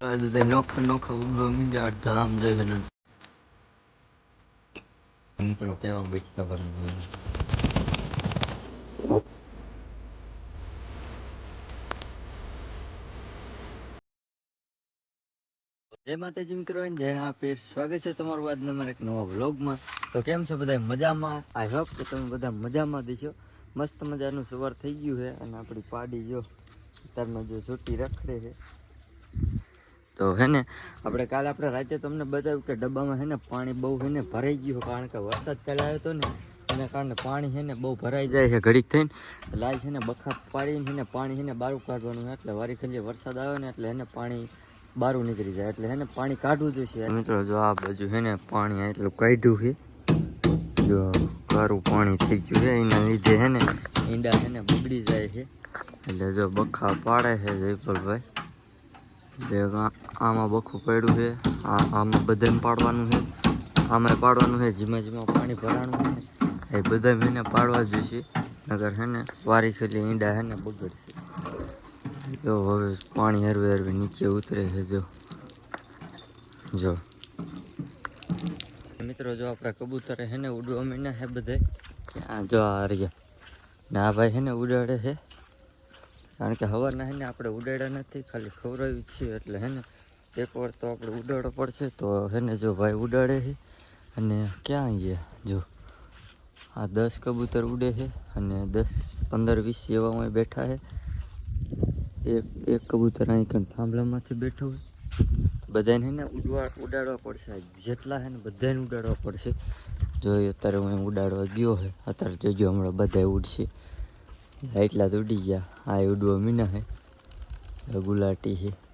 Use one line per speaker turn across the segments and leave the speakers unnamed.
બધા નોખા નોખા ઊભો મીંડા ધામ દેવીને મિત્રો કેવા બેઠા કરવાનું જય માતાજી મિત્રો, જય આપીર સ્વાગત છે તમારું આજના મારા એક નવા વ્લોગમાં. તો કેમ છો બધા મજામાં? આઈ હોપ કે તમે બધા મજામાં દેશો મસ્ત મજાનું સવાર થઈ ગયું છે અને આપણી પાડી જો અત્યારમાં જો છૂટી રખડે છે. તો હે ને આપણે કાલે આપણે રાતે તમને બતાવ્યું કે ડબ્બામાં હે ને પાણી બહુ હે ને ભરાઈ ગયું કારણ કે વરસાદ ચાલે આવ્યો હતો ને એના કારણે પાણી છે ને બહુ ભરાઈ જાય છે ઘડીક થઈને આજ છે ને બખા પાડીને એને પાણી છે ને બારું કાઢવાનું એટલે વારી ખંજે વરસાદ આવે ને એટલે એને પાણી બારું નીકળી જાય એટલે એને પાણી કાઢવું જોઈએ મિત્રો જો આ બાજુ છે ને પાણી એટલું કાઢ્યું છે જો કારું પાણી થઈ ગયું છે એના લીધે છે ને ઈંડા છે ને બગડી જાય છે એટલે જો બખા પાડે છે જયપલભાઈ જે આમાં બખું પડ્યું છે. આમાં બધાને પાડવાનું છે. આમાં પાડવાનું છે, જીમાં જીમાં પાણી ભરાણું છે. એ બધા મહિને પાડવા જોઈશે. નગર છે ને, વારી ખેલી ઈંડા છે ને બગડશે. જો હવે પાણી હરવે હરવે નીચે ઉતરે છે, જો. જો. મિત્રો, જો આપણા કબૂતરે છે ને ઉડવા મહિના છે બધે. આ જો આ રહ્યા. ને આ ભાઈ છે ને ઉડાડે છે. કારણ કે હવાના હે ને આપણે ઉડાડ્યા નથી, ખાલી ખવડાવ્યું છીએ એટલે હે ને. એક વાર તો આપણે ઉડાડવો પડશે તો એને જો ભાઈ ઉડાડે છે અને ક્યાં ગયા? જો, આ દસ કબૂતર ઉડે છે અને દસ પંદર વીસ એવામાં બેઠા છે. એક એક કબૂતર અહીં કંઈ થાંભલામાંથી બેઠો હોય. બધાને ને ઉડવા, ઉડાડવા પડશે. જેટલા છે ને બધાને ઉડાડવા પડશે. જો અત્યારે હું ઉડાડવા ગયો છે. અત્યારે જોજો હમણાં બધા ઉડશે. એટલા તો ઉડી ગયા. આ ઉડવા મીના હે ગુલાટી છે.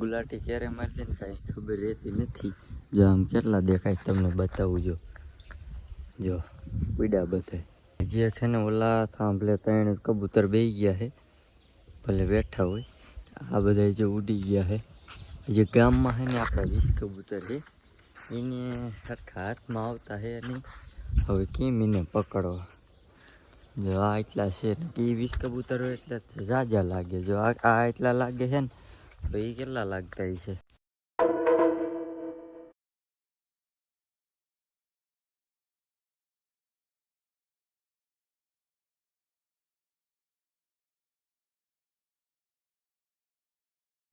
ગુલાટી ક્યારે મારતી ને કાંઈ ખબર રહેતી નથી. જો આમ કેટલા દેખાય તમને બતાવું જો. જો ઉડ્યા બધા જે છે ને ઓલા થાંભલે ત્રણ કબૂતર બેહી ગયા છે. ભલે બેઠા હોય. આ બધા જો ઉડી ગયા છે. જે ગામમાં છે ને આપણા વીસ કબૂતર છે, એને સરખા હાથમાં આવતા છે નહીં. હવે કેમ એને પકડવા? જો આ એટલા છે ને, એ વીસ કબૂતર હોય એટલે જાજા લાગે. જો આ આ એટલા લાગે છે ને તો એ કેટલા લાગતા છે?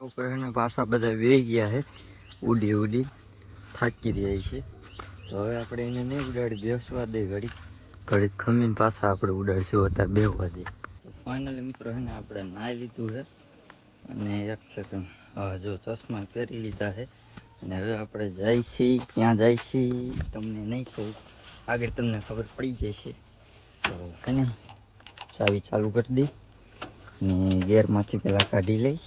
ઉપર પાછા બધા વેઈ ગયા છે. ઉડી ઉડી થાકી રહ્યા છે. તો હવે આપણે એને નહીં ઉડાડી બેસવા દે ઘડી ઘડી ખમીને પાછા આપણે ઉડાડશું અત્યારે બેસવા દે. ફાઇનલી મિત્રો એને આપણે નાહી લીધું છે. અને એક સેકન્ડ હા, જો ચશ્મા પહેરી લીધા છે. અને હવે આપણે જાય છીએ. ક્યાં જાય છીએ? તમને નહીં કહું આગળ તમને ખબર પડી જશે. તો હે ને, ચાવી ચાલુ કરી દઈ. ને ગેરમાંથી પહેલાં કાઢી લઈ.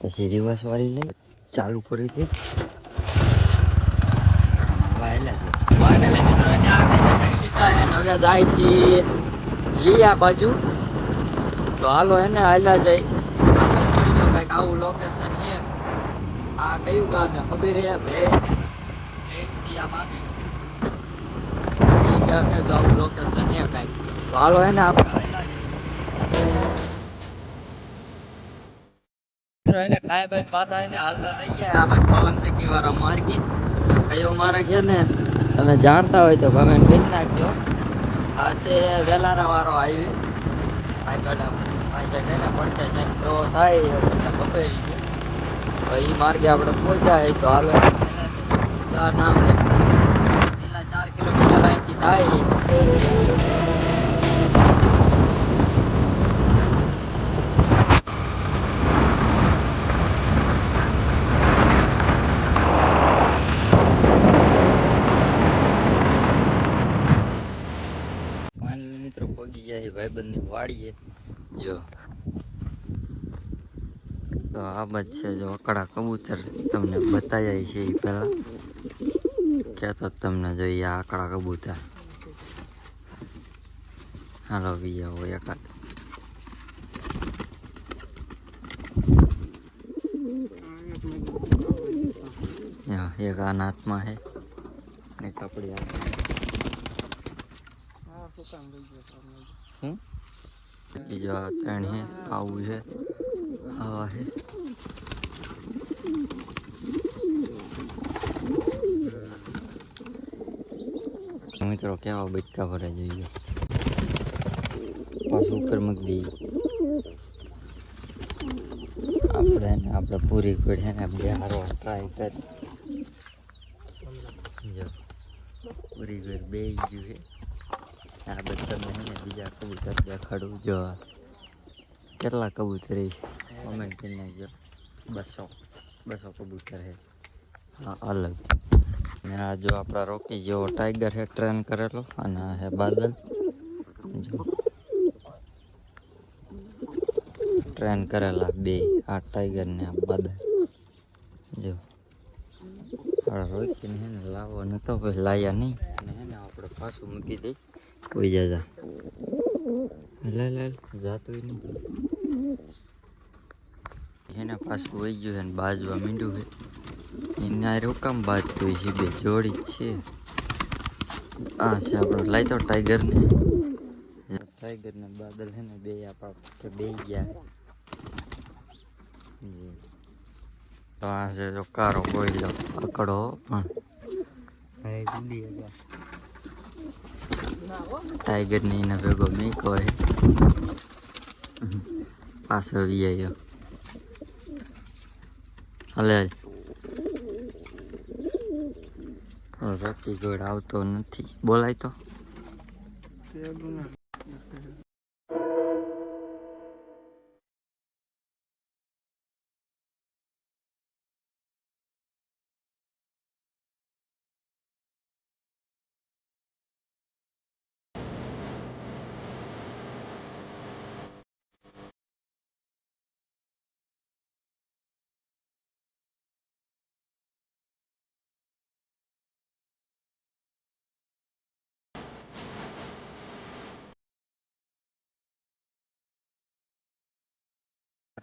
પછી રિવર્સ વાળી લઈ. ચાલુ કરી દઈ. જાય છે લીયા બાજુ. તો હાલો એને હાલ્યા જાય. આવું લોકેશન આ કયું ગામ છે? ખબર છે? ભે ગામને તો આવું લોકેશન છે કંઈક તો હાલો એને હાલતા થઈ ગયા. આ ભાઈ પવન ચક્કી વાળા માર્કેટ કયો મારે છે ને? તમે જાણતા હોય તો કમેન્ટ કરી નાખજો. આ છે વેલારા વાળો હાઈવે એ માર્ગે આપણે પહોંચ્યા હોય તો હાલ ચાર નામ ચાર કિલોમીટર અહીંથી થાય ફાઇનલી મિત્રો પહોંચી છે વાડીએ જો. તો આ બધ છે જો અકડા કબૂતર તમને બતાવ્યા છે એ પહેલાં. કહેતો તમને જોઈએ આ આકડા કબૂતર. હાલો બીજા હોય એકાદ. એક આ નાથમાં છે ને કપડી હાથમાં. શું બીજા ત્રણ હે આવું છે આવા છે મિત્રો કેવા બચકા ભરે જોઈએ પાછું ઉપર મૂકી દઈએ આપણે ને આપણે પૂરી પડે ને બે હારો ટ્રાય કરી પૂરી ઘર બે ગયું છે આ બધા મેં બીજા કબૂતર દેખાડું જો કેટલા કબૂતર કોમેન્ટ કરી નાખજો બસો બસો કબૂતર છે. હા અલગ. ને આ જો આપણા રોકી જેવો ટાઈગર હે ટ્રેન કરેલો અને આ હે બાદલ. જો. ટ્રેન કરેલા બે, આ ટાઈગર ને આ બાદલ. જો. રોકીને હે ને લાવો નતો પછી લાયા નહીં. અને હે ને આપણે પાછું મૂકી દઈ કોઈ જાજા. લે લે જાતું નહીં. એને પાછું વહી ગયું છે બાજવા મીંડું છે. એના રોકામ બાજતું છે, બે જોડી જ છે. આ છે આપણો લાઈ તો ટાઈગર ને. ટાઈગર ને બાદલ છે ને બે આપણા બે ગયા. તો આ છે જો કારો કોયલો અકડો પણ. ટાઈગર ને એના ભેગો મીકો હે પાછો વી હલે. રકી ગોળ આવતો નથી. બોલાય તો.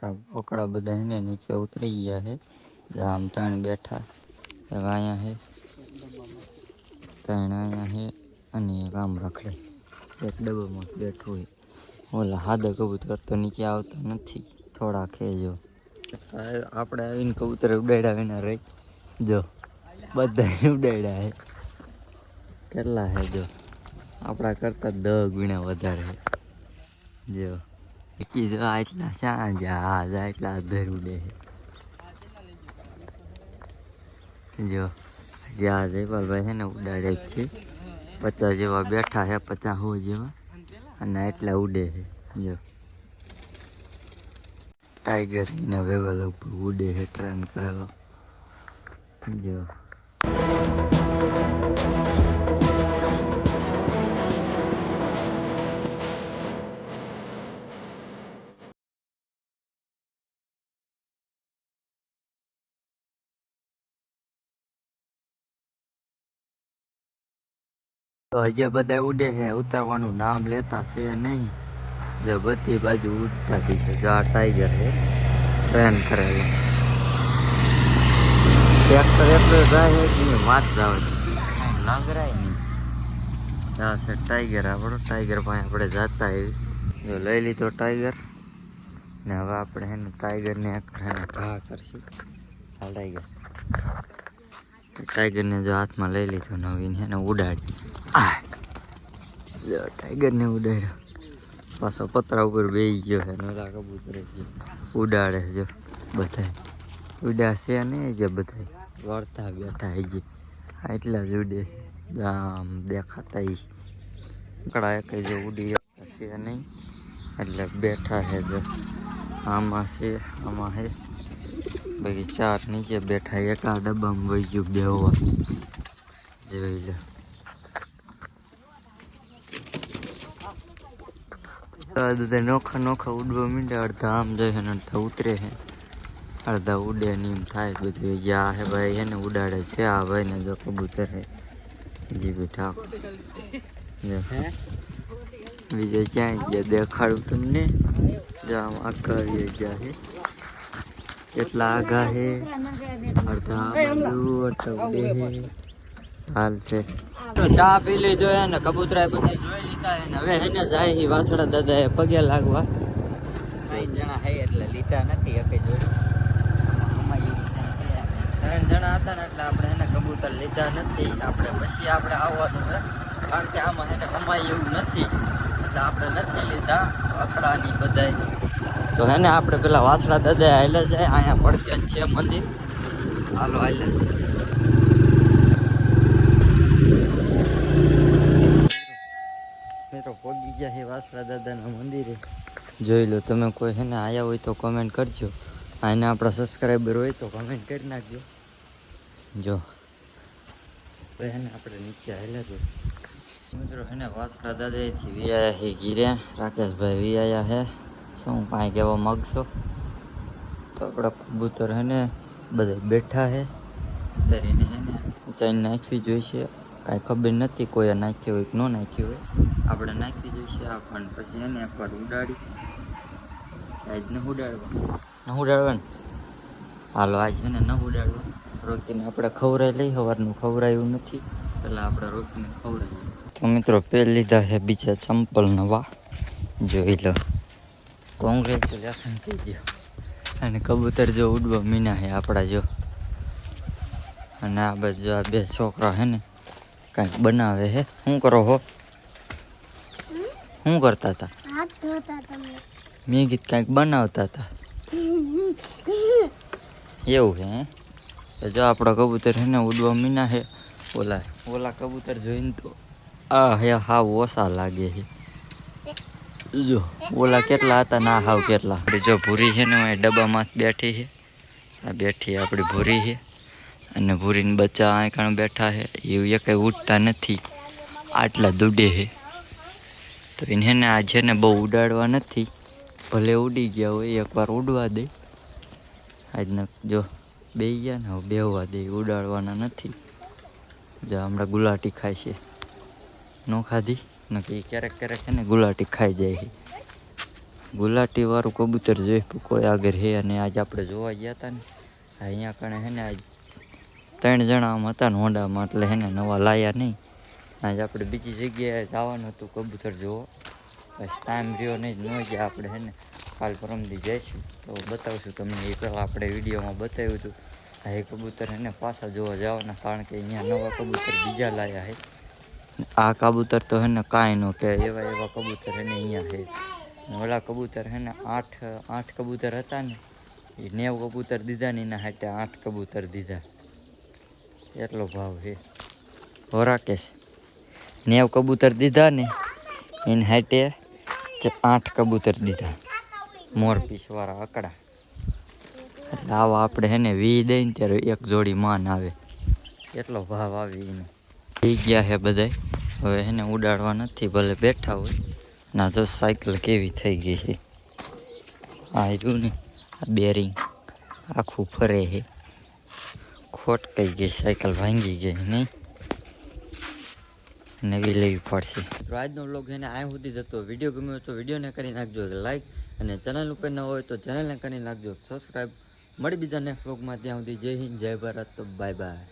આ ઓકડા બધા એને નીચે ઉતરી ગયા છે. આમ ત્રણ બેઠા એક અહીંયા છે. ત્રણ અહીંયા છે અને એક આમ રખડે. એક ડબ્બામાં બેઠું હોય ઓલા હાદા કબૂતર તો નીચે આવતા નથી. થોડા ખેજો આપણે આવીને કબૂતર ઉડાડ્યા વિના રહી. જો બધા ઉડાડ્યા હે કેટલા હે જો? આપણા કરતાં દહ ગુણા વધારે હે જો. કી જો આટલા સાંજ આ જા એટલા અધર ઉડે છે જો હજી આ જયપાલભાઈ છે ને ઉડાડે છે પચાસ જેવા બેઠા છે પચાસ હો જેવા અને એટલા ઉડે છે જો ટાઈગર એના વેવલ લગભગ ઉડે છે ટ્રેન કરેલો જો તો હજી બધા ઉડે છે, ઉતારવાનું નામ લેતા છે નહીં. જો બધી બાજુ ઉડતા છે, જો આ ટાઈગર છે ટ્રેન કરેલો. ટ્રેક્ટર એટલો જાય કે વાત જાવ લંગરાય નહીં. આ છે ટાઈગર આપણો ટાઈગર પાસે આપણે જાતા આવી જો લઈ લીધો ટાઈગર ને હવે આપણે એને ટાઈગરને એક ઘા કરશું. આ ટાઈગર ટાઈગરને જો હાથમાં લઈ લીધો નવીન એને ઉડાડી. આ ટાઈગરને ઉડાડ્યો. પાછો પતરા ઉપર બેસી ગયો છે નરા કબૂતર ઉડાડે જો બધા ઉડાશે ને જે બધા વળતા બેઠા હજી એટલા જ ઉડે. આમ દેખાતા કડા એક જો ઉડી છે નહીં. એટલે બેઠા છે જો. આમાં છે આમાં છે બાકી ચાર નીચે બેઠા એક આ ડબ્બામાં વહી ગયું બે જોઈ લે. નોખા નોખા ઉડવા મીંડે અડધા આમ જાય ને અડધા ઉતરે છે. અડધા ઉડે ને એમ થાય બધું. યા હે ભાઈ, એને ઉડાડે છે. આ ભાઈ ને જો કબૂતર હે જી બી ઠાકોર બીજે ક્યાંય ગયા? દેખાડું તમને. જો આમ આખા ગયા છે. કેટલા આગા હે? અડધા અડધા ઉડે હે. હાલ છે. ચા પી લીધો હે ને કબૂતરા બધા જોઈ લીધા હે ને હવે હે ને જાય હી વાસડા દાદા એ પગે લાગવા. ત્રણ જણા હે એટલે લીધા નથી હકે જોઈ. ત્રણ જણા હતા ને એટલે આપણે એને કબૂતર લીધા નથી. આપણે પછી આપણે આવવાનું છે. કારણ કે આમાં એને કમાય એવું નથી. એટલે આપણે નથી લીધા. અકડાની બધાય તો એને આપણે પેલા વાસણા દાદા હાલે જાય અહીંયા પડકે જ છે મંદિર. હાલો હાલે મિત્રો પગી ગયા છે વાસણા દાદાના મંદિરે. જોઈ લો તમે કોઈ છે ને આયા હોય તો કમેન્ટ કરજો. આને આપણા સબસ્ક્રાઈબર હોય તો કમેન્ટ કરી નાખજો. જો. એને આપણે નીચે હાલ્યા જો મિત્રો એને વાસણા દાદાથી વિયાયા હે ગીરે રાકેશભાઈ વિયા છે. શું કાંઈ કહેવા માગશો તો આપણા કબૂતર હે ને બધા બેઠા છે તરીને હે ને. ઊંચાઈ નાખવી જોઈશે. કાંઈ ખબર નથી કોઈ નાખ્યો હોય કે ન નાખ્યો હોય. આપણે નાખવી જોઈશે આ પણ પછી એને એકવાર ઉડાડી. આજ ન ઉડાડવા. ન ઉડાડવા ને હાલો આજ છે ને ન ઉડાડવા. રોકીને આપણે ખવરાઈ લઈ સવારનું ખવરાયું નથી. એટલે આપણે રોકીને ખવરાઈએ તો મિત્રો પહેલી લીધા છે બીજા ચંપલ નવા જોઈ લો. કોંગ્રેચ્યુલેશન કહી ગયો અને કબૂતર જો ઉડવા મીના હે આપણા જો. અને આ બાજુ આ બે છોકરા હે ને કાંઈક બનાવે હે. શું કરો હો? શું કરતા હતા મેં. કીધું કાંઈક બનાવતા હતા એવું હે હે? તો જો આપણો કબૂતર હે ને ઉડવા મીના હે. ઓલા ઓલા કબૂતર જોઈને તો આ હે હા ઓછા લાગે છે જો, ઓલા કેટલા હતા ના હાવ કેટલા? આપણી જો ભૂરી છે ને એ ડબ્બામાં બેઠી છે. આ બેઠી આપણી ભૂરી છે. અને ભૂરીને બચ્ચા આંકણ બેઠા છે. એવું એ કંઈ ઉઠતા નથી. આટલા દુડે છે. તો એને ને, આ છે ને બહુ ઉડાડવા નથી. ભલે ઉડી ગયા હોય, એકવાર ઉડવા દે. આજના જો બે ગયા ને, હવે બેહવા દે, ઉડાડવાના નથી. જો હમણાં ગુલાટી ખાય છે. ન ખાધી? નક્કી ક્યારેક ક્યારેક છે ને ગુલાટી ખાઈ જાય છે. ગુલાટી વાળું કબૂતર જોઈ કોઈ આગળ હે અને આજ આપણે જોવા ગયા હતા ને અહીંયા કણે હે ને આજ ત્રણ જણા આમ હતા ને હોન્ડામાં એટલે હે ને નવા લાયા નહીં. આજે આપણે બીજી જગ્યાએ જવાનું હતું કબૂતર જોવો. બસ ટાઈમ રહ્યો નહીં, ન ગયા આપણે હે ને. કાલ પરમદી જઈશું. તો બતાવશું તમને. એ પહેલાં આપણે વિડીયોમાં બતાવ્યું હતું. આ કબૂતર એને પાછા જોવા જવાના કારણ કે અહીંયા નવા કબૂતર બીજા લાયા છે આ કબૂતર તો હે ને કાંઈ ન કહે એવા એવા કબૂતર એને અહીંયા છે. ઓલા કબૂતર હે ને આઠ આઠ કબૂતર હતા ને, એ નેવ કબૂતર દીધા ને એના હાટે આઠ કબૂતર દીધા. એટલો ભાવ છે. હો રાકેશ, નેવ કબૂતર દીધા ને, એને હાટે આઠ કબૂતર દીધા. મોર પીસવાળા અકડા એટલે આવા આપણે હે ને વી દઈને ત્યારે એક જોડી માન આવે. એટલો ભાવ આવે એનો. થઈ ગયા છે બધાય. હવે એને ઉડાડવા નથી, ભલે બેઠા હોય. ના તો સાયકલ કેવી થઈ ગઈ છે. આ રહ્યું ને, આ બેરિંગ આખું ફરે છે. ખોટ કઈ ગઈ, સાયકલ ભાંગી ગઈ નહીં. નવી લેવી પડશે. તો આજનો બ્લોગ એને આ સુધી જતો વીડિયો ગમ્યો તો વિડીયોને કરી નાખજો લાઈક અને ચેનલ ઉપર ન હોય તો ચેનલને કરી નાખજો. સબસ્ક્રાઈબ મળી બીજા નેક્સ્ટ બ્લોગમાં ત્યાં સુધી. જય હિન્દ, જય ભારત. તો બાય બાય